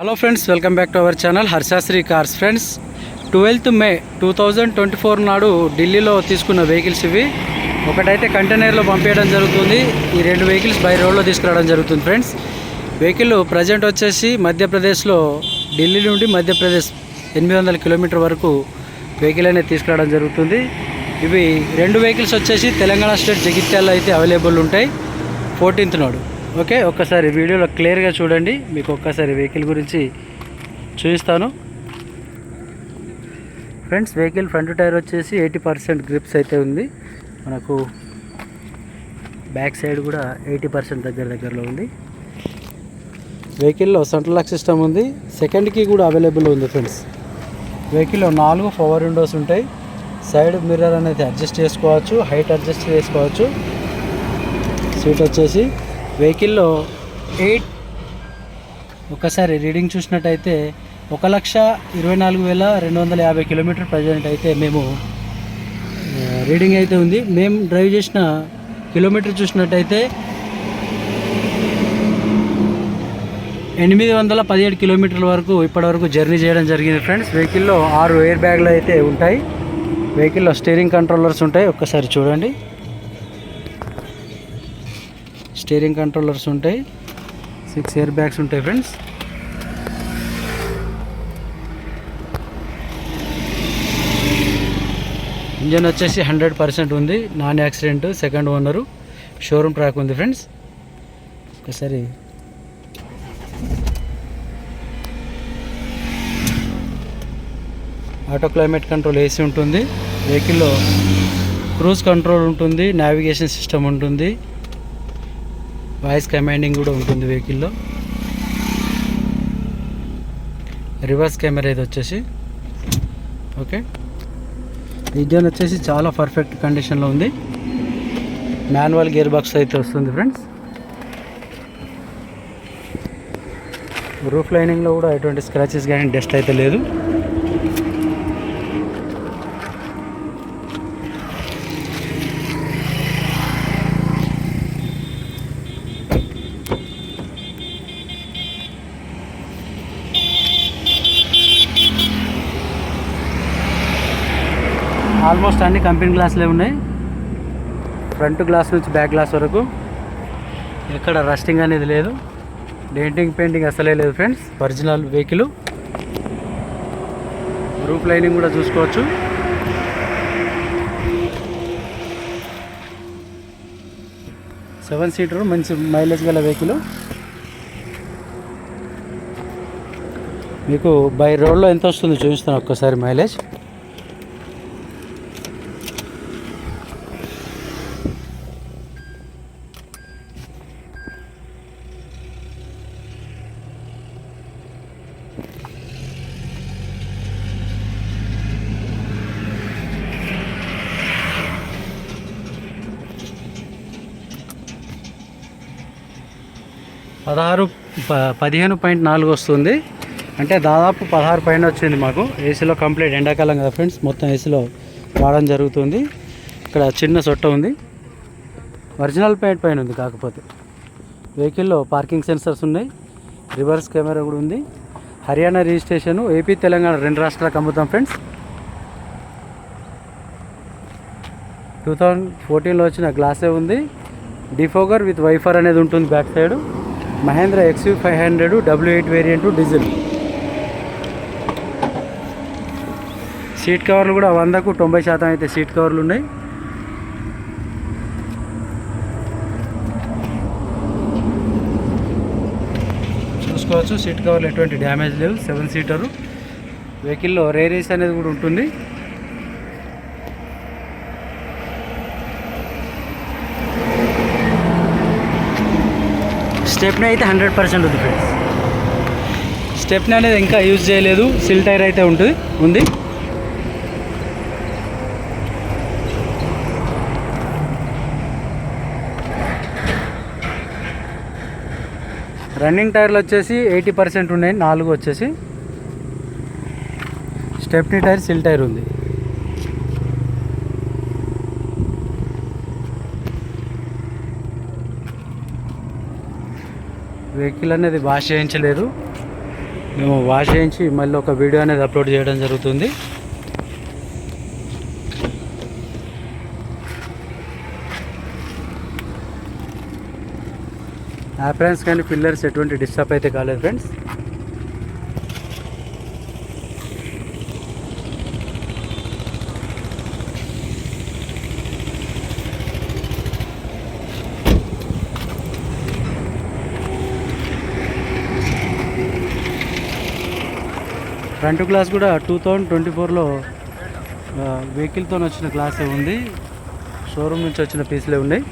Hello friends welcome back to our channel Harshasri cars friends twelfth May two thousand twenty four నాడు ఢిల్లీలో తీసుకున్న vehicles ఇవి. ఒకటైతే కంటైనర్లో పంపించడం జరుగుతుంది. ఈ రెండు వెహికల్స్ బై రోడ్లో తీసుకురావడం జరుగుతుంది ఫ్రెండ్స్ వెహికల్ ప్రజెంట్ వచ్చేసి మధ్యప్రదేశ్లో ఢిల్లీ నుండి మధ్యప్రదేశ్ ఎనిమిది వందల కిలోమీటర్ వరకు వెహికల్ అనేది తీసుకురావడం జరుగుతుంది. ఇవి రెండు వెహికల్స్ వచ్చేసి తెలంగాణ స్టేట్ జగిత్యాలలో అయితే అవైలబుల్ ఉంటాయి. ఫోర్టీన్త్ నాడు. ఓకే ఒక్కసారి వీడియోలో క్లియర్గా చూడండి. మీకు ఒక్కసారి వెహికల్ గురించి చూపిస్తాను. ఫ్రెండ్స్ వెహికల్ ఫ్రంట్ టైర్ వచ్చేసి ఎయిటీ పర్సెంట్ గ్రిప్స్ అయితే ఉంది. మనకు బ్యాక్ సైడ్ కూడా ఎయిటీ పర్సెంట్ దగ్గర దగ్గరలో ఉంది. వెహికల్లో సెంట్రల్ లాక్ సిస్టమ్ ఉంది. సెకండ్కి కూడా అవైలబుల్ ఉంది ఫ్రెండ్స్. వెహికల్లో నాలుగు పవర్ విండోస్ ఉంటాయి. సైడ్ మిర్రర్ అనేది అడ్జస్ట్ చేసుకోవచ్చు హైట్ అడ్జస్ట్ చేసుకోవచ్చు. సీట్ వచ్చేసి వెహికల్లో ఎయిట్ ఒకసారి రీడింగ్ చూసినట్టయితే ఒక లక్ష ఇరవై నాలుగు వేల రెండు వందల యాభై కిలోమీటర్ ప్రజెంట్ అయితే మేము రీడింగ్ అయితే ఉంది. మేము డ్రైవ్ చేసిన కిలోమీటర్ చూసినట్టయితే ఎనిమిది వందల పదిహేడు కిలోమీటర్ల వరకు ఇప్పటివరకు జర్నీ చేయడం జరిగింది ఫ్రెండ్స్. వెహికల్లో ఆరు ఎయిర్ బ్యాగ్లు అయితే ఉంటాయి. వెహికల్లో స్టీరింగ్ కంట్రోలర్స్ ఉంటాయి. ఒక్కసారి చూడండి. స్టీరింగ్ కంట్రోలర్స్ ఉంటాయి. సిక్స్ ఇయర్ బ్యాగ్స్ ఉంటాయి ఫ్రెండ్స్ ఇంజన్ వచ్చేసి హండ్రెడ్ పర్సెంట్ ఉంది. Non accident second owner showroom track ఉంది ఫ్రెండ్స్ ఒకసారి. ఆటో క్లైమేట్ కంట్రోల్ ఏసీ ఉంటుంది. వెహికల్లో క్రూజ్ కంట్రోల్ ఉంటుంది. నావిగేషన్ సిస్టమ్ ఉంటుంది. వాయిస్ కమాండింగ్ కూడా ఉంటుంది వెహికల్లో. రివర్స్ కెమెరా ఇది వచ్చేసి. ఓకే. ఇంజన్ వచ్చేసి చాలా పర్ఫెక్ట్ కండిషన్లో ఉంది. మాన్యువల్ గేర్ బాక్స్ అయితే వస్తుంది ఫ్రెండ్స్. రూఫ్ లైనింగ్లో కూడా ఎటువంటి స్క్రాచెస్ కానీ డస్ట్ అయితే లేదు. ఆల్మోస్ట్ అన్ని కంపెనీ గ్లాసులే ఉన్నాయి. ఫ్రంట్ గ్లాస్ నుంచి బ్యాక్ గ్లాస్ వరకు ఎక్కడ రస్టింగ్ అనేది లేదు. డెంటింగ్ పెయింటింగ్ అసలే లేదు friends. Original vehicle. Roof lining కూడా చూసుకోవచ్చు. సెవెన్ సీటర్ మంచి మైలేజ్ గల వెహికల్. మీకు బై రోడ్లో ఎంత వస్తుందో చూపిస్తాను ఒక్కసారి మైలేజ్. పదహారు ప- పదిహేను పాయింట్ నాలుగు వస్తుంది. అంటే దాదాపు పదహారు పైన వచ్చింది మాకు. ఏసీలో కంప్లీట్ ఎండాకాలం కదా ఫ్రెండ్స్. మొత్తం ఏసీలో వాడడం జరుగుతుంది. ఇక్కడ చిన్న సొట్ట ఉంది. ఒరిజినల్ పెయింట్ పైన ఉంది కాకపోతే. వెహికల్లో పార్కింగ్ సెన్సర్స్ ఉన్నాయి. రివర్స్ కెమెరా కూడా ఉంది. హర్యానా రిజిస్ట్రేషను ఏపీ తెలంగాణ రెండు రాష్ట్రాలకు అమ్ముతాం ఫ్రెండ్స్. టూ థౌజండ్ ఫోర్టీన్లో వచ్చిన గ్లాసే ఉంది. డిఫోగర్ విత్ వైఫర్ అనేది ఉంటుంది back side. Mahindra XU five hundred W eight variant diesel seat కవర్లు కూడా వందకు తొంభై శాతం అయితే సీట్ కవర్లు ఉన్నాయి. చూసుకోవచ్చు సీట్ కవర్లు ఎటువంటి డ్యామేజ్ లేవు. సెవెన్ సీటరు వెహికల్లో రేరేస్ అనేది కూడా ఉంటుంది. స్టెప్నీ అయితే హండ్రెడ్ పర్సెంట్ ఉంది ఫ్రెండ్స్ స్టెప్నీ అనేది ఇంకా యూజ్ చేయలేదు. సిల్ టైర్ అయితే ఉంటుంది. ఉంది. రన్నింగ్ టైర్లు వచ్చేసి ఎయిటీ పర్సెంట్ ఉన్నాయి. నాలుగు వచ్చేసి స్టెప్నీ టైర్ సిల్ టైర్ ఉంది. వెహికల్ అనేది వాష్ చేయించలేదు. మేము వాష్ చేయించి మళ్ళీ ఒక వీడియో అనేది అప్లోడ్ చేయడం జరుగుతుంది. ఫ్రెండ్స్ కానీ పిల్లర్స్ ఎటువంటి డిస్టర్బ్ అయితే కాలేదు ఫ్రెండ్స్ ఫ్రంట్ క్లాస్ కూడా టూ థౌజండ్ ట్వంటీ ఫోర్లో వెహికల్తో వచ్చిన క్లాసే ఉంది. షోరూమ్ నుంచి వచ్చిన పీసులే ఉన్నాయి.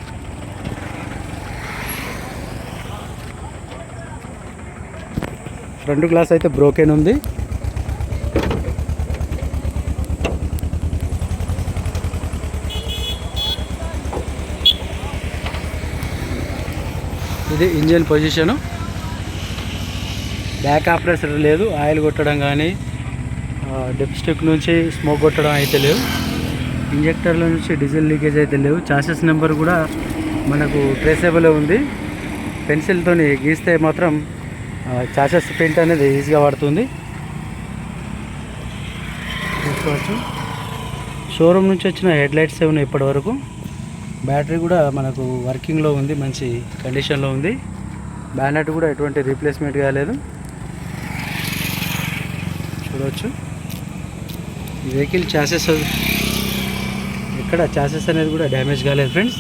ఫ్రంట్ గ్లాస్ అయితే బ్రోకెన్ ఉంది. ఇది ఇంజన్ పొజిషను. బ్యాక్ ఆపరేటర్ లేదు ఆయిల్ కొట్టడం కానీ డిప్స్టిక్ నుంచి స్మోక్ కొట్టడం అయితే లేవు. ఇంజెక్టర్ల నుంచి డీజిల్ లీకేజ్ అయితే లేవు. చాసెస్ నెంబర్ కూడా మనకు ట్రేసేబుల్ ఉంది. పెన్సిల్తో గీస్తే మాత్రం చాసెస్ పెయింట్ అనేది ఈజీగా పడుతుంది. చూసుకోవచ్చు షోరూమ్ నుంచి వచ్చిన హెడ్ లైట్స్ ఉన్నాయి ఇప్పటివరకు బ్యాటరీ కూడా మనకు వర్కింగ్లో ఉంది మంచి కండిషన్లో ఉంది. బ్యానెట్ కూడా ఎటువంటి రీప్లేస్మెంట్ కాలేదు. చూడవచ్చు. ఈ వెహికల్ చాసెస్ ఇక్కడ చాసెస్ అనేది కూడా డ్యామేజ్ కాలేదు ఫ్రెండ్స్.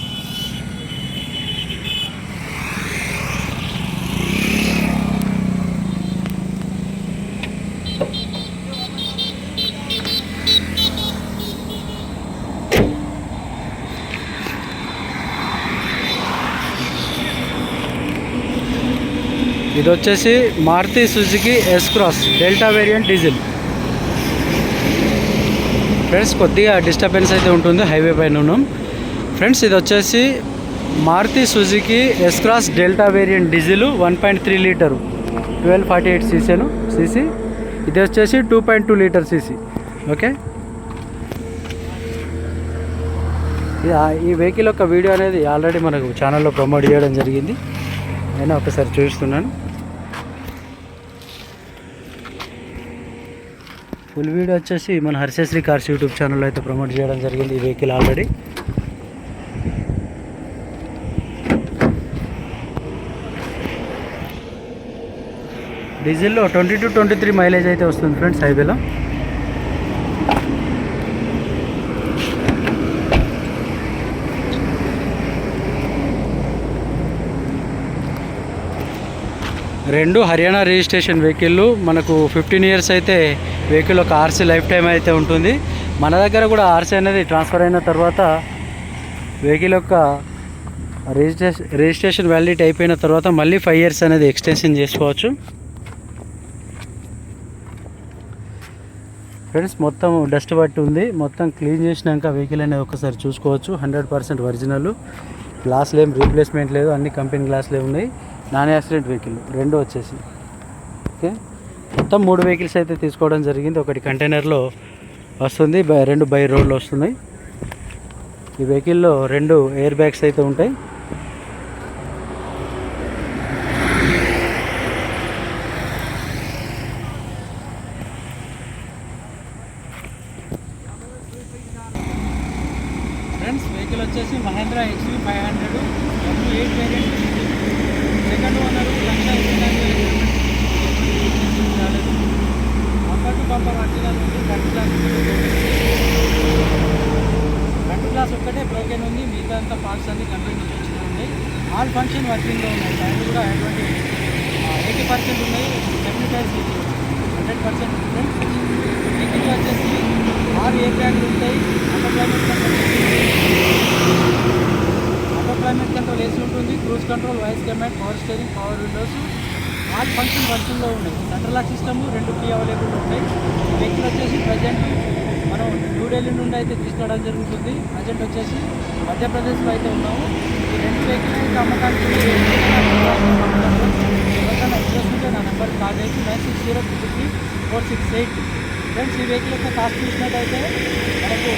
ఇది వచ్చేసి Maruti Suzuki S cross delta variant diesel friends కొద్దిగా డిస్టర్బెన్స్ అయితే ఉంటుంది హైవే పైన ఉన్నాం ఫ్రెండ్స్ ఇది వచ్చేసి Maruti Suzuki S cross delta variant diesel one point three litre twelve forty eight సీసీను CC ఇది వచ్చేసి two point two litre CC okay ఈ వెహికల్ యొక్క వీడియో అనేది ఆల్రెడీ మనకు ఛానల్లో ప్రమోట్ చేయడం జరిగింది. నేను ఒకసారి చూపిస్తున్నాను ఫుల్ వీడియో వచ్చేసి మన హర్షశ్రీ కార్స్ యూట్యూబ్ ఛానల్లో అయితే ప్రమోట్ చేయడం జరిగింది ఈ vehicle already డీజిల్లో twenty to twenty three mileage అయితే వస్తుంది ఫ్రెండ్స్ హైవేలో రెండు హర్యానా రిజిస్ట్రేషన్ వెహికల్ మనకు ఫిఫ్టీన్ ఇయర్స్ అయితే వెహికల్ ఒక ఆర్సీ లైఫ్ టైం అయితే ఉంటుంది. మన దగ్గర కూడా ఆర్సీ అనేది ట్రాన్స్ఫర్ అయిన తర్వాత వెహికల్ యొక్క రిజిస్ట్రేషన్ రిజిస్ట్రేషన్ వ్యాలిడిటీ అయిపోయిన తర్వాత మళ్ళీ ఫైవ్ ఇయర్స్ అనేది ఎక్స్టెన్షన్ చేసుకోవచ్చు. ఫ్రెండ్స్ మొత్తం డస్ట్ పట్టి ఉంది. మొత్తం క్లీన్ చేసినాక వెహికల్ అనేది ఒకసారి చూసుకోవచ్చు. Hundred percent original. గ్లాస్లు ఏం రీప్లేస్మెంట్ లేదు. అన్ని కంపెనీ గ్లాసులే ఉన్నాయి. నాన్ యాక్సిడెంట్ వెహికల్ రెండు వచ్చేసి. ఓకే? మొత్తం మూడు వెహికల్స్ అయితే తీసుకోవడం జరిగింది. ఒకటి కంటైనర్లో వస్తుంది బై- రెండు బై రోడ్లు వస్తున్నాయి. ఈ వెహికల్లో రెండు ఎయిర్ బ్యాగ్స్ అయితే ఉంటాయి ఫ్రెండ్స్ వెహికల్ వచ్చేసి Mahindra HV five hundred eight variant second owner లక్ష ఇరవై నాలుగు వేల బంపర్ టు బంపర్ ఒరిజినల్ ఉంది ఫ్రంట్ గ్లాస్ ఫ్రంట్ గ్లాస్ ఒక్కటే బ్రోకెన్ ఉంది మిగతా అంతా పార్ట్స్ అన్ని కంపెనీ నుంచి వచ్చిన ఉన్నాయి ఆల్ ఫంక్షన్ వర్కింగ్లో ఉన్నాయి. దాన్ని కూడా ఎటువంటి ఎయిటీ పర్సెంట్ ఉన్నాయి. Seventy hundred percent friends vehicle వచ్చేసి ఆరు ఏ బ్యాంకులు ఉంటాయి. Under climate control auto climate control AC ఉంటుంది. Cruise control voice command power steering power windows all function వర్కింగ్లో ఉన్నాయి. సెంట్రల్ లాక్ సిస్టమ్ రెండు కీ అవైలబుల్ ఉంటాయి. వెహికల్ వచ్చేసి ప్రజెంట్ మనం న్యూఢిల్లీ నుండి అయితే తీసుకురావడం జరుగుతుంది. అర్జెంట్ వచ్చేసి మధ్యప్రదేశ్లో అయితే ఉన్నాము. ఈ రెండు వెహికల్ అయితే అమ్మకానికి ఎవరికైనా ఇంట్రెస్ట్ ఉంటే నా నెంబర్ కాల్ చేసి nine six zero two three four six eight. Friends ఈ వెహికల్ యొక్క కాస్ట్ చూసినట్టయితే మనకు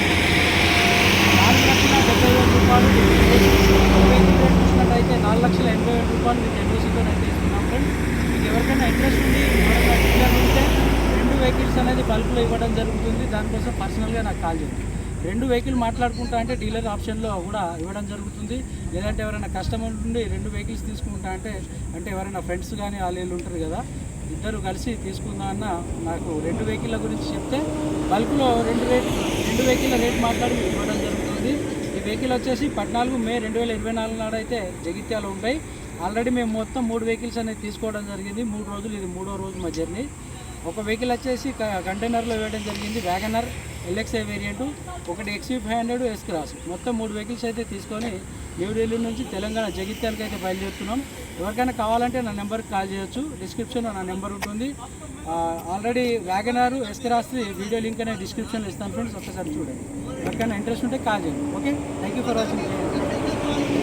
నాలుగు లక్షల డెబ్బై వేల రూపాయలు వెహికల్ రేట్ చూసినట్టయితే నాలుగు లక్షల ఎనభై వేల రూపాయలు మీకు ఎండోసీతో అయితే ఇస్తున్నాం ఫ్రెండ్స్ మీకు మీకు ఎవరికైనా ఇంట్రెస్ట్ ఉంది ఎవరైనా డీలర్ ఉంటే రెండు తలుపులు ఇవ్వడం జరుగుతుంది. దానికోసం పర్సనల్గా నాకు కాల్ చేయండి. రెండు వెహికల్ మాట్లాడుకుంటా అంటే డీలర్ ఆప్షన్లో కూడా ఇవ్వడం జరుగుతుంది. లేదంటే ఎవరైనా కస్టమర్ నుండి రెండు వెహికల్స్ తీసుకుంటా అంటే అంటే ఎవరైనా ఫ్రెండ్స్ కానీ వాళ్ళు ఉంటారు కదా ఇద్దరు కలిసి తీసుకుందా అన్న నాకు రెండు వెహికల్ గురించి చెప్తే బల్క్లో రెండు రేట్ రెండు వెహికల్ రేట్ మాట్లాడి ఇవ్వడం జరుగుతుంది. ఈ వెహికల్ వచ్చేసి పద్నాలుగు మే రెండు వేల ఇరవై నాలుగు నాడు అయితే జగిత్యాలు ఉంటాయి. ఆల్రెడీ మేము మొత్తం మూడు వెహికల్స్ అనేది తీసుకోవడం జరిగింది. మూడు రోజులు ఇది మూడో రోజు మా జర్నీ. ఒక వెహికల్ వచ్చేసి క- కంటైనర్లో వేయడం జరిగింది. వ్యాగనర్ ఎల్ఎక్స్ఐ వేరియంట్ ఒకటి XV five hundred S cross మొత్తం మూడు వెహికల్స్ అయితే తీసుకొని న్యూఢిల్లీ నుంచి తెలంగాణ జగిత్యాలకి అయితే బయలుదేరుతున్నాం. ఎవరికైనా కావాలంటే నా నెంబర్కి కాల్ చేయొచ్చు. డిస్క్రిప్షన్లో నా నెంబర్ ఉంటుంది. Already Wagon R S cross video link అనేది డిస్క్రిప్షన్లో ఇస్తాను ఫ్రెండ్స్. ఒకసారి చూడండి. ఎవరికైనా ఇంట్రెస్ట్ ఉంటే కాల్ చేయండి. Okay? Thank you for watching